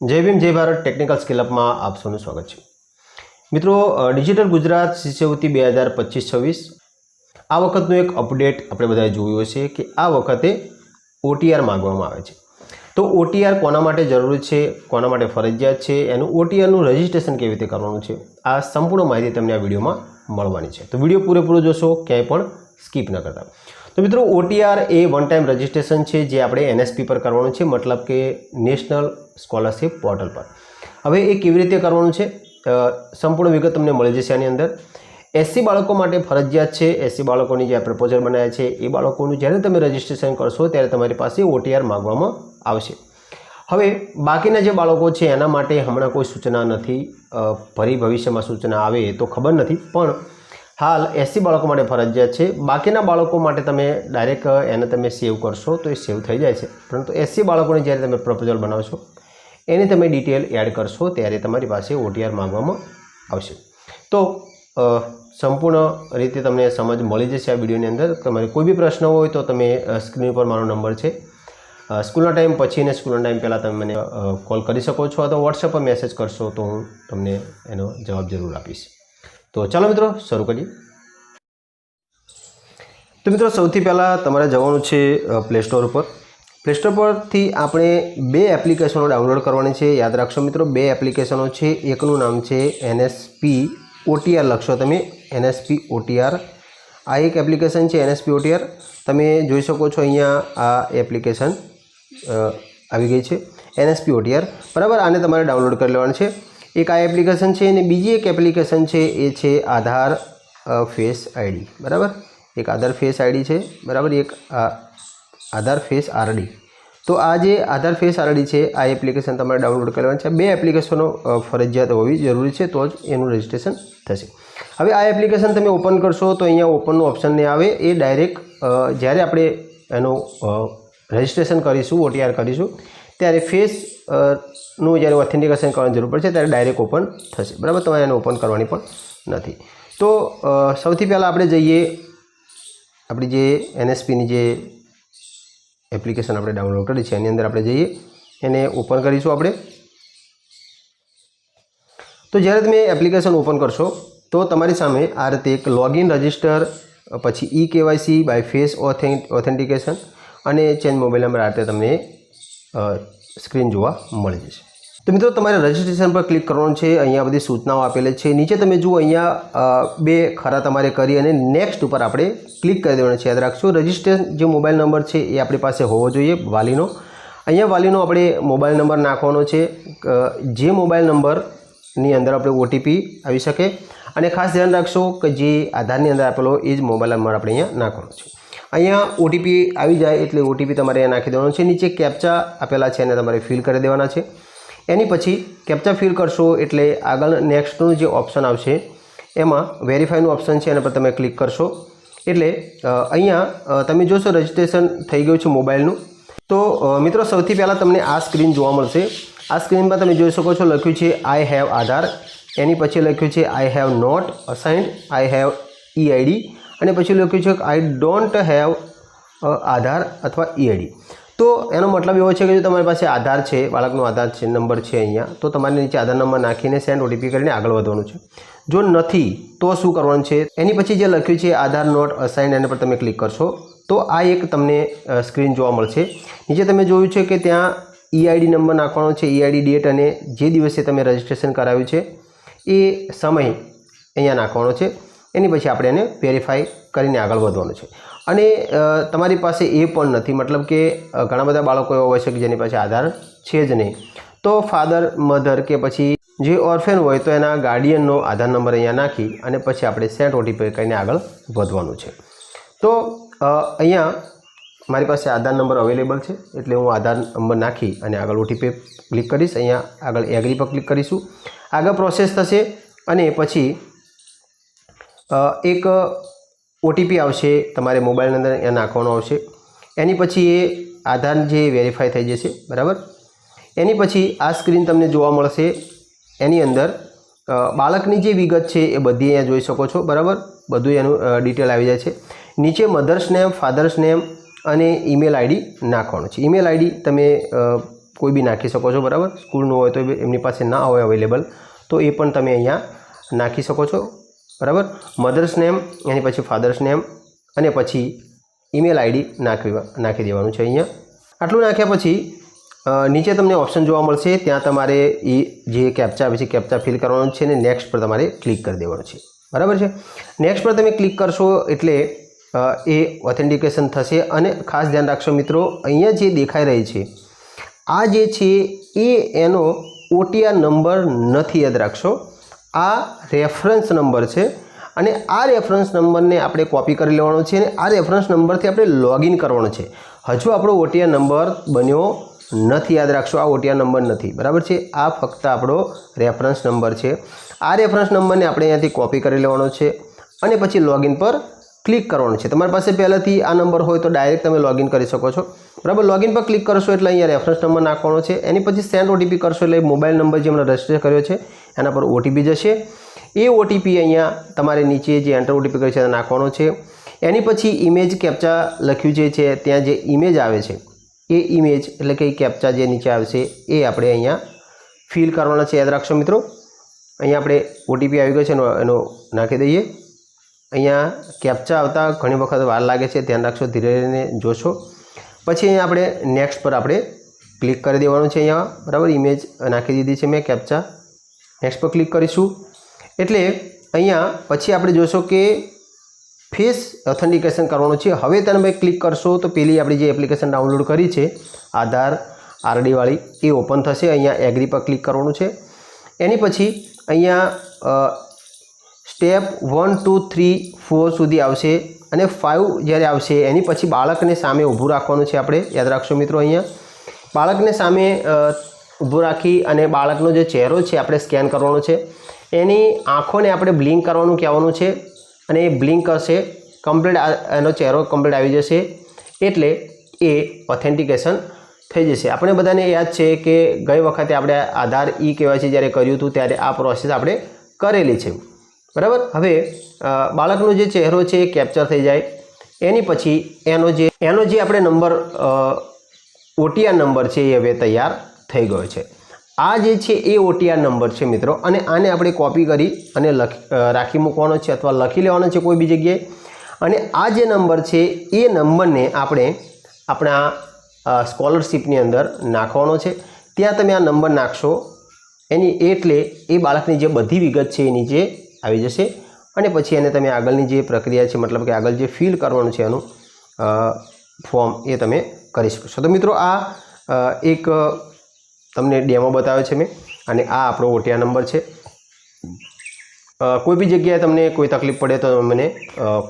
જય ભીમ, જય Bharat technical skill અપમાં આપ સૌનું સ્વાગત છે. મિત્રો ડિજિટલ ગુજરાત શિષ્યવૃત્તિ બે હજાર પચીસ છવ્વીસ, આ વખતનું એક અપડેટ આપણે બધાએ જોયું હશે કે આ વખતે ઓટીઆર માગવામાં આવે છે. તો ઓટીઆર કોના માટે જરૂરી છે, કોના માટે ફરજિયાત છે, એનું ઓટીઆરનું રજિસ્ટ્રેશન કેવી રીતે કરવાનું છે, આ સંપૂર્ણ માહિતી તમને આ વિડીયોમાં મળવાની છે. તો વીડિયો પૂરેપૂરો જોશો, ક્યાંય પણ સ્કીપ ન કરતા. તો મિત્રો, ઓટીઆર એ વન ટાઈમ રજિસ્ટ્રેશન છે, જે આપણે એનએસપી પર કરવાનું છે, મતલબ કે નેશનલ સ્કોલરશિપ પોર્ટલ પર. હવે એ કેવી રીતે કરવાનું છે? સંપૂર્ણ વિગત તમને મળી જશે આની અંદર. એસસી બાળકો માટે ફરજિયાત છે. એસસી બાળકોની જે પ્રપોઝલ બનાવ્યા છે, એ બાળકોનું જ્યારે તમે રજિસ્ટ્રેશન કરશો, ત્યારે તમારી પાસે ઓટીઆર માગવામાં આવશે. હવે, બાકીના જે બાળકો છે, એના માટે હમણાં કોઈ સૂચના નથી. ભરી ભવિષ્યમાં સૂચના આવે તો ખબર નથી. પણ હાલ એસસી બાળકો માટે ફરજિયાત છે. બાકીના બાળકો માટે તમે ડાયરેક્ટ એને તમે સેવ કરશો તો એ સેવ થઈ જાય છે. પરંતુ એસસી બાળકોને જ્યારે તમે પ્રપોઝલ બનાવશો એની તમે ડિટેલ એડ કરશો ત્યારે તમારી પાસે ઓટીઆર માંગવામાં આવશે. તો સંપૂર્ણ રીતે તમને સમજ મળી જશે આ વિડીયોની અંદર. તમારે કોઈ બી પ્રશ્ન હોય તો તમે સ્ક્રીન પર મારો નંબર છે. સ્કૂલના ટાઈમ પછી અને સ્કૂલના ટાઈમ પહેલાં તમે મને કોલ કરી શકો છો અથવા વોટ્સએપ પર મેસેજ કરશો તો હું તમને એનો જવાબ જરૂર આપીશ. તો ચાલો મિત્રો, શરૂ કરીએ. તો મિત્રો, સૌથી પહેલાં તમારે જવાનું છે પ્લે સ્ટોર ઉપર. પ્લે સ્ટોર પરથી આપણે બે એપ્લિકેશનો ડાઉનલોડ કરવાની છે. યાદ રાખશો મિત્રો, બે એપ્લિકેશનો છે. એકનું નામ છે એનએસપી ઓટીઆર લખશો તમે એનએસપી ઓટીઆર આ એક એપ્લિકેશન છે એનએસપી ઓટીઆર તમે જોઈ શકો છો અહીંયા આ એપ્લિકેશન આવી ગઈ છે. એનએસપી ઓટીઆર બરાબર, આને તમારે ડાઉનલોડ કરી લેવાનું છે. એક આ એપ્લિકેશન છે અને બીજી એક એપ્લિકેશન છે, એ છે આધાર ફેસ આઈડી. બરાબર? એક આધાર, ફેસ આઈડી છે. બરાબર? એક આ આધાર ફેસ આરડી. તો આ જે આધાર ફેસ આરડી છે, આ એપ્લિકેશન તમારે ડાઉનલોડ કરવાની છે. બે એપ્લિકેશનો ફરજિયાત હોવી જરૂરી છે, તો જ એનું રજિસ્ટ્રેશન થશે. હવે આ એપ્લિકેશન તમે ઓપન કરશો તો અહીંયા ઓપનનું ઓપ્શન નહીં આવે. એ ડાયરેક્ટ જ્યારે આપણે એનું રજિસ્ટ્રેશન કરીશું ઓટીઆર કરીશું, ત્યારે ફેસનું જ્યારે ઓથેન્ટિકેશન કરવાની જરૂર પડશે, ત્યારે ડાયરેક્ટ ઓપન થશે. બરાબર? તમારે એને ઓપન કરવાની પણ નથી. તો સૌથી પહેલાં આપણે જઈએ, આપણી જે એનએસપીની જે એપ્લિકેશન આપણે ડાઉનલોડ કરી છે, એની અંદર આપણે જઈએ, એને ઓપન કરીશું આપણે. તો જ્યારે તમે એપ્લિકેશન ઓપન કરશો, તો તમારી સામે આ રીતે એક લોગિન રજિસ્ટર પછી e KYC by face authentication અને ચેન્જ મોબાઈલ નંબર આ રીતે તમને સ્ક્રીન જોવા મળી જશે. તો મિત્રો, તમારે રજિસ્ટ્રેશન પર ક્લિક કરવાનું છે. અહીંયા બધી સૂચનાઓ આપેલી છે. નીચે તમે જુઓ, અહીંયા બે ખરા તમારે કરી અને નેક્સ્ટ ઉપર આપણે ક્લિક કરી દેવાનું છે. યાદ રાખશો રજિસ્ટ્રેશન જે મોબાઈલ નંબર છે એ આપણી પાસે હોવો જોઈએ, વાલીનો. અહીંયા વાલીનો આપણે મોબાઈલ નંબર નાખવાનો છે. જે મોબાઈલ નંબરની અંદર આપણે ઓટીપી આવી શકે. અને ખાસ ધ્યાન રાખશો કે જે આધારની અંદર આપેલો એ જ મોબાઈલ નંબર આપણે અહીંયા નાખવાનો છે. અહીંયા ઓટીપી આવી જાય એટલે ઓટીપી તમારે અહીંયા નાખી દેવાનો છે. નીચે કેપ્ચા આપેલા છે એને તમારે ફિલ કરી દેવાના છે. એની પછી કેપ્ચા ફિલ કરશો એટલે આગળ નેક્સ્ટનું જે ઓપ્શન આવશે, એમાં વેરીફાઈનું ઓપ્શન છે, એના પર તમે ક્લિક કરશો. એટલે અહીંયા તમે જોશો રજિસ્ટ્રેશન થઈ ગયું છે મોબાઈલનું તો મિત્રો, સૌથી પહેલાં તમને આ સ્ક્રીન જોવા મળશે. આ સ્ક્રીનમાં તમે જોઈ શકો છો લખ્યું છે આઈ હેવ આધાર એની પછી લખ્યું છે I have not assigned I have e ID અને પછી લખ્યું છે આઈ ડોન્ટ હેવ આધાર અથવા ઈઆઈડી તો એનો મતલબ એવો છે કે જો તમારી પાસે આધાર છે, બાળકનો આધાર છે, નંબર છે અહીંયા, તો તમારે નીચે આધાર નંબર નાખીને સેન્ડ ઓટીપી કરીને આગળ વધવાનું છે. જો નથી, તો શું કરવાનું છે? એની પછી જે લખ્યું છે, આધાર નોટ અસાઇન એના પર તમે ક્લિક કરશો, તો આ એક તમને સ્ક્રીન જોવા મળશે. નીચે તમે જોયું છે કે ત્યાં ઈઆઈડી નંબર નાખવાનો છે ઈઆઈડી ડેટ અને જે દિવસે તમે રજિસ્ટ્રેશન કરાવ્યું છે, એ સમય અહીંયા નાખવાનો છે. એની પછી આપણે એને વેરીફાઈ કરીને આગળ વધવાનું છે. અને તમારી પાસે એ પણ નથી. મતલબ કે ઘણા બધા બાળકો એવા હોય છે કે જેની પાસે આધાર છે જ નહીં. તો ફાધર મધર કે પછી જે ઓર્ફેન હોય તો એના ગાર્ડિયનનો આધાર નંબર અહીંયા નાખી અને પછી આપણે સેટ ઓટીપી કરીને આગળ વધવાનું છે. તો અહીંયા મારી પાસે આધાર નંબર અવેલેબલ છે. એટલે હું આધાર નંબર નાખી અને આગળ ઓટીપી ક્લિક કરીશ. અહીંયા આગળ એગ્રી પર ક્લિક કરીશું. આગળ પ્રોસેસ થશે અને પછી એક ઓટીપી આવશે, તમારે મોબાઈલની અંદર એ નાખવાનો આવશે. એની પછી એ આધાર જે વેરીફાઈ થઈ જશે, બરાબર? એની પછી આ સ્ક્રીન તમને જોવા મળશે, એની અંદર બાળકની જે વિગત છે એ બધી અહીંયા જોઈ શકો છો, બરાબર? બધું એનું ડિટેલ આવી જાય છે. નીચે મધર્સ નેમ ફાધર્સ નેમ અને ઈમેલ આઈડી નાખવાનું છે. ઈમેલ આઈડી તમે કોઈ બી નાખી શકો છો, બરાબર? સ્કૂલનું હોય તો એમની પાસે ના હોય અવેલેબલ તો એ પણ તમે અહીંયા નાખી શકો છો. બરાબર? મધર્સ નેમ એની પછી ફાધર્સ નેમ અને પછી ઈમેલ આઈડી નાખવી નાખી દેવાનું છે અહીંયા. આટલું નાખ્યા પછી નીચે તમને ઓપ્શન જોવા મળશે. ત્યાં તમારે એ જે કેપ્ચા આવે છે કેપ્ચા ફિલ કરવાનું છે અને નેક્સ્ટ પર તમારે ક્લિક કરી દેવાનું છે. બરાબર છે? નેક્સ્ટ પર તમે ક્લિક કરશો એટલે એ ઓથેન્ટિકેશન થશે. અને ખાસ ધ્યાન રાખશો મિત્રો, અહીંયા જે દેખાઈ રહી છે, આ જે છે, એ એનો ઓટીઆર નંબર નથી યાદ રાખશો. આ રેફરન્સ નંબર છે. અને આ રેફરન્સ નંબરને આપણે કોપી કરી લેવાનો છે અને આ રેફરન્સ નંબરથી આપણે લોગિન કરવાનો છે. હજુ આપણો ઓટીઆર નંબર બન્યો નથી. યાદ રાખશો, આ ઓટીઆર નંબર નથી. બરાબર છે? આ ફક્ત આપણો રેફરન્સ નંબર છે. આ રેફરન્સ નંબરને આપણે અહીંયાથી કોપી કરી લેવાનો છે અને પછી લોગિન પર ક્લિક કરવાનું છે. તમારી પાસે પહેલાંથી આ નંબર હોય તો ડાયરેક્ટ તમે લોગિન કરી શકો છો. બરાબર? લોગિન પર ક્લિક કરશો એટલે અહીંયા રેફરન્સ નંબર નાખવાનો છે. એની પછી સેન્ડ ઓટીપી કરશો એટલે મોબાઈલ નંબર જે હમણાં રજિસ્ટર કર્યો છે એના પર ઓટીપી જશે. એ ઓટીપી અહીંયા તમારે નીચે જે એન્ટર ઓટીપી કર્યો છે તે નાખવાનો છે. એની પછી ઇમેજ કેપ્ચા લખ્યું જે છે, ત્યાં જે ઇમેજ આવે છે, એ ઇમેજ એટલે કે કેપ્ચા જે નીચે આવશે એ આપણે અહીંયા ફિલ કરવાના છે. યાદ રાખશો મિત્રો? અહીંયા આપણે ઓટીપી આવી ગયો છે, એનો એનો નાખી દઈએ. અહીંયા કેપ્ચા આવતા ઘણી વખત વાર લાગે છે, ધ્યાન રાખશો, ધીરે ધીરે જોશો. પછી અહીંયા આપણે નેક્સ્ટ પર આપણે ક્લિક કરી દેવાનું છે અહીંયા. બરાબર? ઇમેજ નાખી દીધી છે મેં કેપ્ચા નેક્સ્ટ પર ક્લિક કરીશું. એટલે અહીંયા પછી આપણે જોશો કે ફેસ ઓથેન્ટિકેશન કરવાનું છે. હવે તમે ક્લિક કરશો તો પેલી આપણી જે એપ્લિકેશન ડાઉનલોડ કરી છે, આધાર આરડીવાળી એ ઓપન થશે. અહીંયા એગ્રી પર ક્લિક કરવાનું છે. એની પછી અહીંયા step one two three four સુધી આવશે અને ફાઇવ જ્યારે આવશે, એની પછી બાળકને સામે ઊભું રાખવાનું છે આપણે. યાદ રાખશો મિત્રો અહીંયા. બાળકને સામે ઊભું રાખી અને બાળકનો જે ચહેરો છે, આપણે સ્કેન કરવાનો છે. એની આંખોને આપણે બ્લિંક કરવાનું કહેવાનું છે અને એ બ્લિંક કરશે કમ્પ્લીટ એનો ચહેરો કમ્પ્લીટ આવી જશે એટલે એ ઓથેન્ટિકેશન થઈ જશે. આપણે બધાને યાદ છે કે ગઈ વખતે આપણે આધાર ઈ કેવાયસી જ્યારે કર્યું હતું, ત્યારે આ પ્રોસેસ આપણે કરેલી છે. બરાબર? હવે બાળકનો જે ચહેરો છે એ કેપ્ચર થઈ જાય. એની પછી એનો જે એનો જે આપણે નંબર ઓટીઆર નંબર છે એ હવે તૈયાર થઈ ગયો છે. આ જે છે એ ઓટીઆર નંબર છે મિત્રો. અને આને આપણે કોપી કરી અને લખી રાખી મૂકવાનો છે અથવા લખી લેવાનો છે કોઈ બી જગ્યાએ. અને આ જે નંબર છે એ નંબરને આપણે આપણા સ્કોલરશીપની અંદર નાખવાનો છે. ત્યાં તમે આ નંબર નાખશો. એની એટલે એ બાળકની જે બધી વિગત છે એ નીચે આવી જશે. અને પછી એને તમે આગળની જે પ્રક્રિયા છે, મતલબ કે આગળ જે ફિલ કરવાનું છે એનું ફોર્મ એ તમે કરી શકો છો. તો મિત્રો આ એક તમને ડેમો બતાવ્યો છે મેં, અને આ આપણો ઓટીઆર નંબર છે. કોઈ બી જગ્યાએ તમને કોઈ તકલીફ પડે તો મને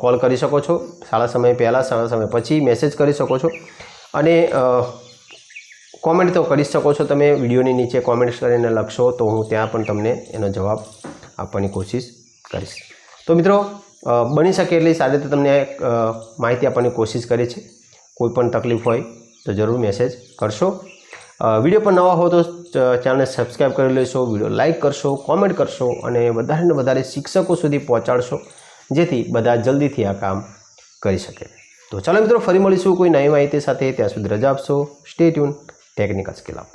કોલ કરી શકો છો. સાડા સમય પહેલાં સાડા સમય પછી મેસેજ કરી શકો છો. અને કોમેન્ટ તો કરી શકો છો. તમે વિડીયોની નીચે કોમેન્ટ્સ કરીને લખશો તો હું ત્યાં પણ તમને એનો જવાબ આપવાની કોશિશ કરીશ. તો મિત્રો બની શકે એટલી સારી રીતે તમને માહિતી આપવાની કોશિશ કરી છે. કોઈ પણ તકલીફ હોય તો જરૂર મેસેજ કરશો. વીડિયો પર નવા હો તો ચેનલને સબસ્ક્રાઈબ કરી લેશો, વીડિયો લાઇક કરશો કોમેન્ટ કરશો અને વધારે ને વધારે શિક્ષકો સુધી પહોંચાડશો, જેથી બધા જલ્દીથી આ કામ કરી શકે. તો ચાલો મિત્રો, ફરી મળીશું કોઈ નવી માહિતી સાથે. ત્યાં સુધી રજા આપશો. સ્ટે ટ્યુન ટેકનિકલ સ્કિલ આપ